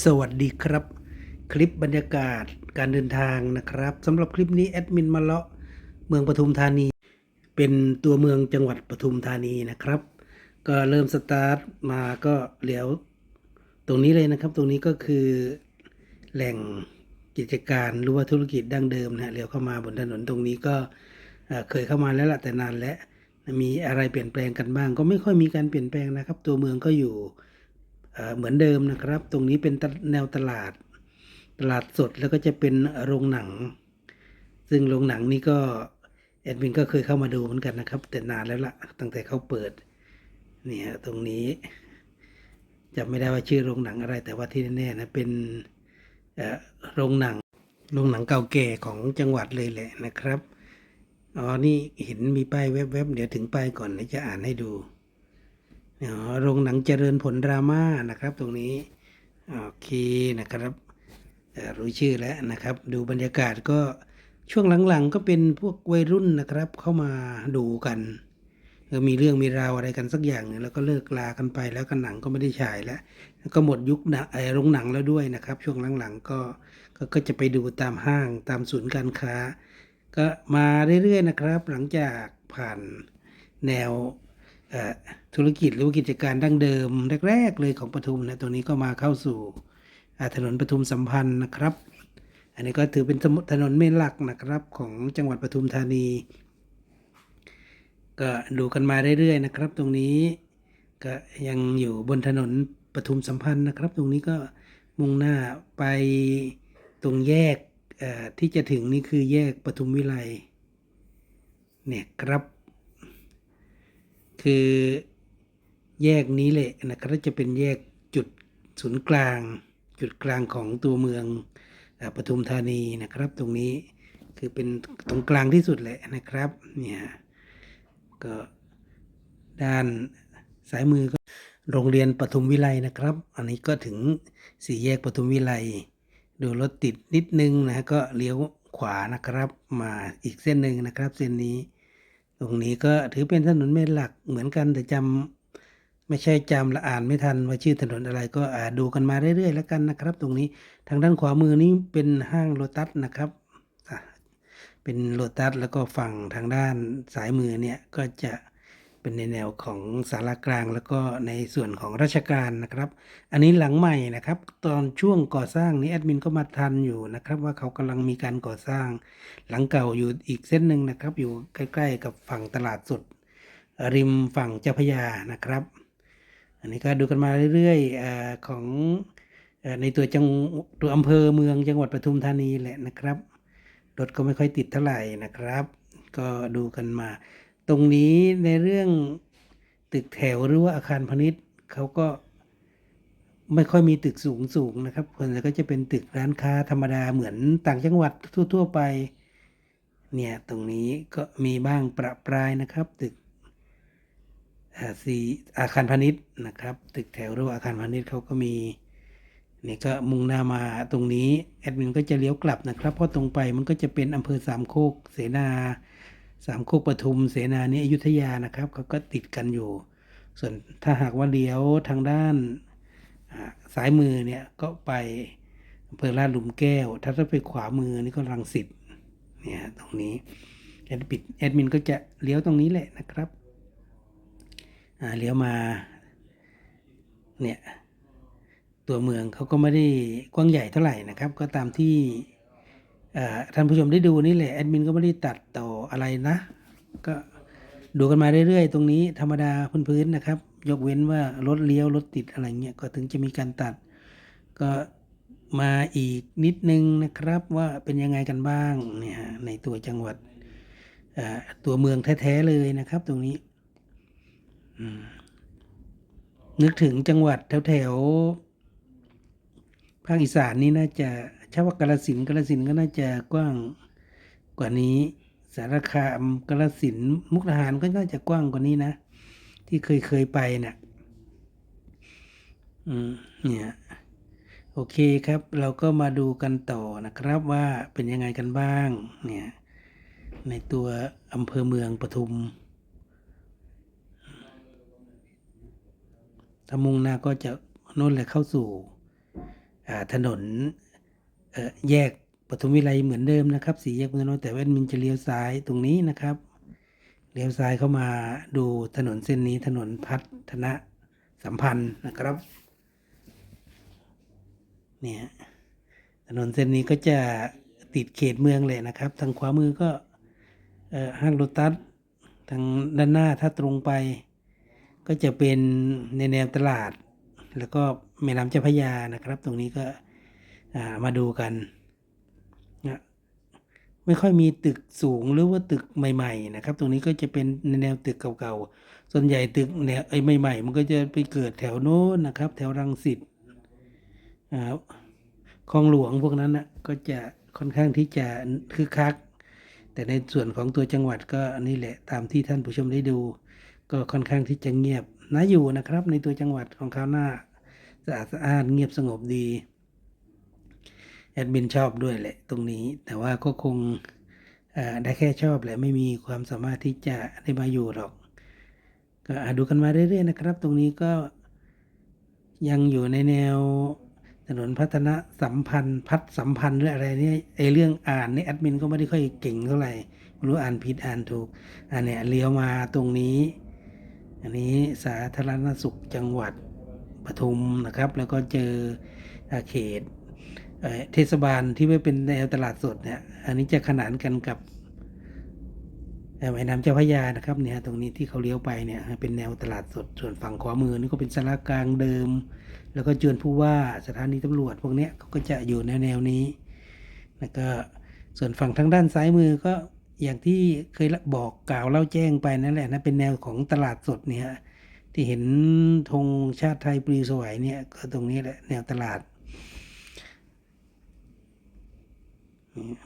สวัสดีครับ คลิปบรรยากาศการเดินทางนะครับสำหรับคลิปนี้แอดมินมาเลาะเมืองปทุมธานี เป็นตัวเมืองจังหวัดปทุมธานีนะครับ ก็เริ่มสตาร์ทมาก็เลี้ยวตรงนี้เลยนะครับ ตรงนี้ก็คือแหล่งกิจการหรือว่าธุรกิจดั้งเดิมนะเลี้ยวเข้ามาบนถนนตรงนี้ก็เอ่อเคยเข้ามาแล้วล่ะแต่นานแล้วมีอะไรเปลี่ยนแปลงกันบ้าง ก็ไม่ค่อยมีการเปลี่ยนแปลงนะครับ ตัวเมืองก็อยู่ เหมือนเดิมนะครับ ตรงนี้เป็นแนวตลาด ตลาดสดแล้วก็จะเป็นโรงหนัง ซึ่งโรงหนังนี่ก็แอดมินก็เคยเข้ามาดูเหมือนกันนะครับ แต่นานแล้วละตั้งแต่เขาเปิดเนี่ยตรงนี้จำไม่ได้ว่าชื่อโรงหนังอะไร แต่ว่าที่แน่ๆนะเป็นโรงหนังโรงหนังเก่าแก่ของจังหวัดเลยแหละนะครับอ๋อนี่เห็นมีป้ายแวบๆเดี๋ยวถึงป้ายก่อนเดี๋ยวจะอ่านให้ดู โรงหนังเจริญผลดราม่านะครับ ตรงนี้โอเคนะครับรู้ชื่อแล้วนะครับ ดูบรรยากาศก็ช่วงหลังๆ ก็เป็นพวกวัยรุ่นนะครับ เข้ามาดูกันมีเรื่องมีราวอะไรกันสักอย่างนึงแล้วก็เลิกลากันไปแล้วก็หนังก็ไม่ได้ฉายแล้ว ก็หมดยุคไอ้โรงหนังแล้วด้วยนะครับ ช่วงหลังๆก็ก็ก็จะไปดูตามห้างตามศูนย์การค้า ก็มาเรื่อยๆนะครับ หลังจากผ่านแนว ธุรกิจหรือว่ากิจการดั้งเดิมแรก ๆ เลยของปทุมนะตรงนี้ก็มาเข้าสู่ถนนปทุมสัมพันธ์นะครับ อันนี้ก็ถือเป็นถนนเมนหลักนะครับของจังหวัดปทุมธานี ก็ดูกันมาเรื่อยๆนะครับ ตรงนี้ก็ยังอยู่บนถนนปทุมสัมพันธ์นะครับ ตรงนี้ก็มุ่งหน้าไปตรงแยกที่จะถึงนี่คือแยกปทุมวิไลเนี่ยครับ คือแยกนี้แหละนะครับจะเป็นแยกจุดศูนย์กลาง จุดกลางของตัวเมืองปทุมธานีนะครับ ตรงนี้คือเป็นตรงกลางที่สุดแหละนะครับเนี่ยก็ด้านซ้ายมือก็โรงเรียนปทุมวิไลนะครับ อันนี้ก็ถึงสี่แยกปทุมวิไลดูรถติดนิดนึงนะก็เลี้ยวขวานะครับ มาอีกเส้นหนึ่งนะครับ เส้นนี้ ตรงนี้ก็ถือเป็นถนนเมนหลักเหมือนกันแต่จำไม่ใช่จำละอ่านไม่ทันว่าชื่อถนนอะไรก็อ่าดูกันมาเรื่อยๆแล้วกันนะครับ ตรงนี้ทางด้านขวามือนี้เป็นห้างโลตัสนะครับเป็นโลตัสแล้วก็ฝั่งทางด้านสายมือเนี่ยก็จะ เป็นในแนวของสารากลางแล้วก็ในส่วนของราชการนะครับ อันนี้หลังใหม่นะครับ ตอนช่วงก่อสร้างนี้แอดมินก็มาทันอยู่นะครับ ว่าเขากำลังมีการก่อสร้าง หลังเก่าอยู่อีกเส้นหนึ่งนะครับ อยู่ใกล้ ๆ กับฝั่งตลาดสดริมฝั่งเจ้าพยานะครับ อันนี้ก็ดูกันมาเรื่อยๆของในตัวจังตัวอำเภอเมืองจังหวัดปทุมธานีแหละนะครับรถก็ไม่ค่อยติดเท่าไหร่นะครับ ก็ดูกันมา ตรงนี้ในเรื่องตึกแถวหรือว่าอาคารพาณิชย์เขาก็ไม่ค่อยมีตึกสูงสูงนะครับส่วนใหญ่ก็จะเป็นตึกร้านค้าธรรมดาเหมือนต่างจังหวัดทั่ว ๆ ไป เนี่ยตรงนี้ก็มีบ้างประปรายนะครับ ตึกอาสีอาคารพาณิชย์นะครับ ตึกแถวหรือว่าอาคารพาณิชย์เขาก็มีนี่ก็มุ่งหน้ามาตรงนี้แอดมินก็จะเลี้ยวกลับนะครับ เพราะตรงไปมันก็จะเป็นอำเภอสามโคกเสนา สามโคกปทุมเสนานี่อยุธยานะครับเขาก็ติดกันอยู่ ส่วนถ้าหากว่าเลี้ยวทางด้านอ่ายมือเนี่ยก็ไปอำเภอลาดหลุมแก้ว ถ้าถ้าไปขวามือนี่ก็รังสิตเนี่ยตรงนี้แอดปิดแอดมินก็จะเลี้ยวตรงนี้แหละนะครับอ่าเลี้ยวมาเนี่ยตัวเมืองเขาก็ไม่ได้กว้างใหญ่เท่าไหร่นะครับ ก็ตามที่ ท่านผู้ชมได้ดูนี่แหละแอดมินก็ไม่ได้ตัดต่ออะไรนะ ก็ดูกันมาเรื่อยๆ ตรงนี้ธรรมดาพื้นๆนะครับ ยกเว้นว่ารถเลี้ยวรถติดอะไรเงี้ยก็ถึงจะมีการตัด ก็มาอีกนิดนึงนะครับว่าเป็นยังไงกันบ้างเนี่ยในตัวจังหวัดตัวเมืองแท้ๆเลยนะครับ ตรงนี้นึกถึงจังหวัดแถวๆภาคอีสานนี่น่าจะ ชาว่ากาฬสินกาฬสินก็น่าจะกว้างกว่านี้ สารคามกาฬสินมุกดาหารก็น่าจะกว้างกว่านี้นะ ที่เคยเคยไปเนี่ยอืมเนี่ยโอเคครับ เราก็มาดูกันต่อนะครับว่าเป็นยังไงกันบ้างเนี่ยในตัวอำเภอเมืองปทุมถ้ามุ่งหน้าก็จะโน่นแหละเข้าสู่ถนน แยกปทุมวิไลเหมือนเดิมนะครับสี่แยกเมืองนนท์แต่ว่าแอดมินจะเลี้ยวซ้ายตรงนี้นะครับเลี้ยวซ้ายเข้ามาดูถนนเส้นนี้ถนนพัฒนสัมพันธ์นะครับเนี่ยถนนเส้นนี้ก็จะติดเขตเมืองเลยนะครับ ทางขวามือก็ห้างโลตัสทางด้านหน้าถ้าตรงไป ก็จะเป็นในแนวตลาด แล้วก็แม่น้ำเจ้าพระยานะครับ ตรงนี้ก็ มาดูกันนะไม่ค่อยมีตึกสูงหรือว่าตึกใหม่ ๆ นะครับ ตรงนี้ก็จะเป็นในแนวตึกเก่าๆ ส่วนใหญ่ตึกแนวไอ้ใหม่ ๆ มันก็จะไปเกิดแถวโน้นนะครับ แถวรังสิตคลองหลวงพวกนั้นนะก็จะค่อนข้างที่จะคึกคัก แต่ในส่วนของตัวจังหวัดก็นี่แหละตามที่ท่านผู้ชมได้ดู ก็ค่อนข้างที่จะเงียบน่าอยู่นะครับ ในตัวจังหวัดของเขาวหน้าสะอาดสะอาดเงียบสงบดี แอดมินชอบด้วยแหละตรงนี้ แต่ว่าก็คงได้แค่ชอบแหละไม่มีความสามารถที่จะได้มาอยู่หรอก ก็ดูกันมาเรื่อยๆนะครับ ตรงนี้ก็ยังอยู่ในแนวถนนพัฒนาสัมพันธ์พัฒสัมพันธ์หรืออะไรเนี่ยไอเรื่องอ่านเนี่ยแอดมินก็ไม่ได้ค่อยเก่งเท่าไหร่ไม่รู้อ่านผิดอ่านถูกอันเนี้ยเลี้ยวมาตรงนี้ อันนี้สาธารณสุขจังหวัดปทุมนะครับ แล้วก็เจออาเขต เทศบาลที่ไม่เป็นแนวตลาดสดเนี่ย อันนี้จะขนานกันกับเอ่อแม่น้ำเจ้าพระยานะครับเนี่ยตรงนี้ที่เขาเลี้ยวไปเนี่ยเป็นแนวตลาดสดส่วนฝั่งขวามือนี่ก็เป็นสารกลางเดิม แล้วก็เจวนผู้ว่าสถานีตำรวจพวกเนี้ยเขาก็จะอยู่ในแนวนี้แล้วก็ส่วนฝั่งทางด้านซ้ายมือก็อย่างที่เคยบอกกล่าวเล่าแจ้งไปนั่นแหละนะเป็นแนวของตลาดสดเนี่ยที่เห็นธงชาติไทยปลิวสวยเนี่ยก็ตรงนี้แหละแนวตลาด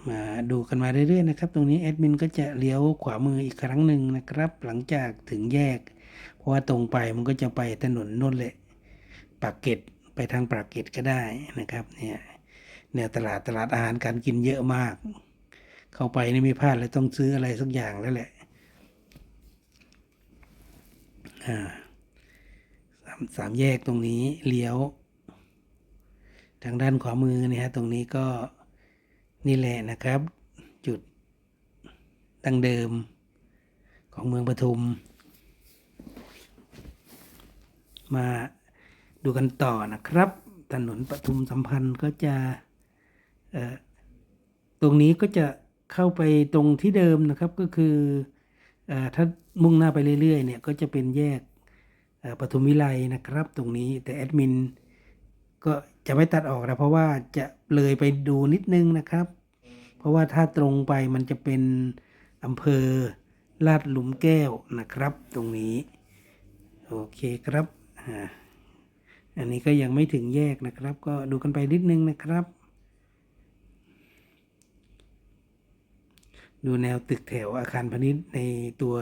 มาดูกันมาเรื่อยๆนะครับ ตรงนี้แอดมินก็จะเลี้ยวขวามืออีกครั้งหนึ่งนะครับ หลังจากถึงแยก เพราะว่าตรงไปมันก็จะไปถนนนนแหละปากเกร็ดไปทางปากเกร็ดก็ได้นะครับเนี่ยแนวตลาดตลาดอาหารการกินเยอะมาก เข้าไปนี่ไม่พลาดเลยต้องซื้ออะไรสักอย่างแล้วแหละอ่าสามสามแยกตรงนี้เลี้ยว ทางด้านขวามือนี่ฮะตรงนี้ก็ นี่แหละนะครับ จุดดั้งเดิมของเมืองปทุม มาดูกันต่อนะครับ ถนนปทุมสัมพันธ์ก็จะตรงนี้ก็จะเข้าไปตรงที่เดิมนะครับก็คืออถ้ามุ่งหน้าไปเรื่อยๆเนี่ยก็จะเป็นแยกปทุมวิไลนะครับ ตรงนี้แต่แอดมินก็จะไม่ตัดออกนะเพราะว่าจะเลยไปดูนิดนึงนะครับ ราะว่าถ้าตรงไปมันจะเป็นอำเภอลาดหลุมแก้วนะครับ ตรงนี้ โอเคครับอันนี้ก็ยังไม่ถึงแยกนะครับ ก็ดูกันไปนิดนึงนะครับ ดูแนวตึกแถวอาคารพาณิชย์ในตัว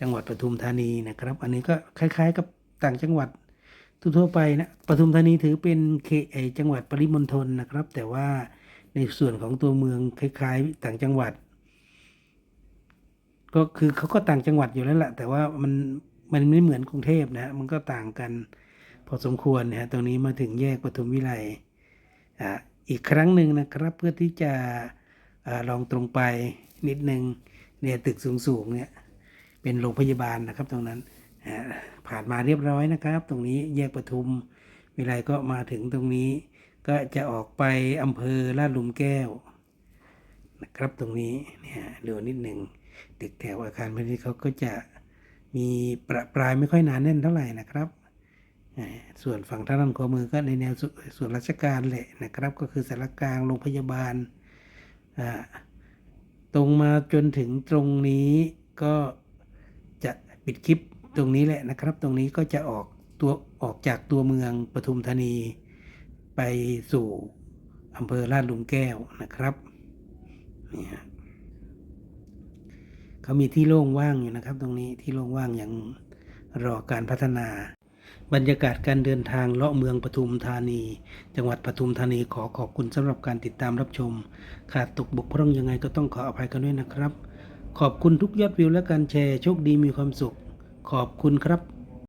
จังหวัดปทุมธานีนะครับ อันนี้ก็คล้าย ๆ กับต่างจังหวัดทั่วๆไปนะปทุมธานีถือเป็นเขตไอจังหวัดปริมณฑลนะครับ แต่ว่า ในส่วนของตัวเมืองคล้ายๆ ต่างจังหวัด ก็คือเขาก็ต่างจังหวัดอยู่แล้วแหละแต่ว่ามันมันไม่เหมือนกรุงเทพนะมันก็ต่างกัน พอสมควรนะฮะตรงนี้มาถึงแยกปทุมวิไลอ่าอีกครั้งหนึ่งนะครับ เพื่อที่จะอาลองตรงไปนิดนึงเนี่ยตึกสูงๆเนี่ยเป็นโรงพยาบาลนะครับตรงนั้นผ่านมาเรียบร้อยนะครับ ตรงนี้แยกปทุมวิไลก็มาถึงตรงนี้ ก็จะออกไปอำเภอลาดหลุมแก้วนะครับตรงนี้เนี่ยดูนิดหนึ่งตึกแถวอาคารพาณิชย์เขาก็จะมีประปรายไม่ค่อยหนาแน่นเท่าไหร่นะครับ ส่วนฝั่งทางด้นขวามือก็ในแนวสส่วนราชการแหละนะครับ ก็คือสารกลางโรงพยาบาล ตรงมาจนถึงตรงนี้ก็จะปิดคลิปตรงนี้แหละนะครับ ตรงนี้ก็จะออกตัวออกจากตัวเมืองปทุมธานี ไปสู่อำเภอลาดหลุมแก้วนะครับนี่ฮะเขามีที่โล่งว่างอยู่นะครับ ตรงนี้ที่โล่งว่างอย่างรอการพัฒนา บรรยากาศการเดินทางเลาะเมืองปทุมธานี จังหวัดปทุมธานีขอขอบคุณสำหรับการติดตามรับชม ขาดตกบกพร่องยังไงก็ต้องขออภัยกันด้วยนะครับ ขอบคุณทุกยอดวิวและการแชร์โชคดีมีความสุข ขอบคุณครับ